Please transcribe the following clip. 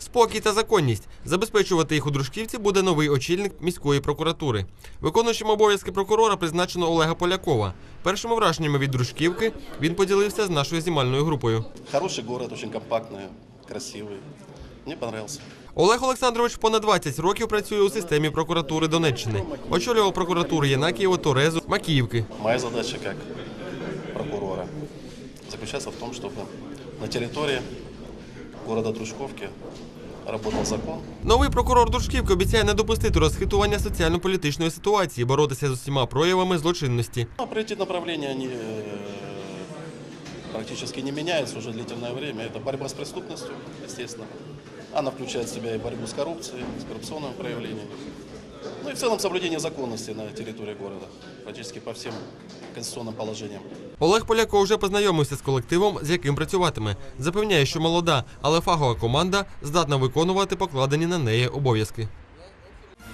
Спокій та законність. Забезпечувати їх у дружківці буде новий очільник міської прокуратури. Виконуючим обов'язки прокурора призначено Олега Полякова. Першими враженнями від дружківки він поділився з нашою знімальною групою. Хороший город, очень компактный, красивый. Мне понравился. Олег Олександрович понад 20 років працює у системі прокуратури Донеччини. Очолював прокуратуру Єнакієво, Торезу, Макіївки. Моя задача как прокурора заключается в том, чтобы на территории города Дружковки работал закон, Новий прокурор Дружківки обіцяє не допустити розхитування соціально-політичної ситуації, боротися з усіма проявами злочинності. А пройти направления они э, практически не меняются уже длительное время. Это борьба с преступностью, естественно. Она включает в себя и борьбу с коррупцией, с коррупционными проявлениями. Ну и в целом соблюдение законности на территории города, практически по всем конституционным положениям. Олег Поляков вже познайомився з колективом, з яким працюватиме. Запевняє, що молода, але фахова команда здатна виконувати покладені на неї обов'язки.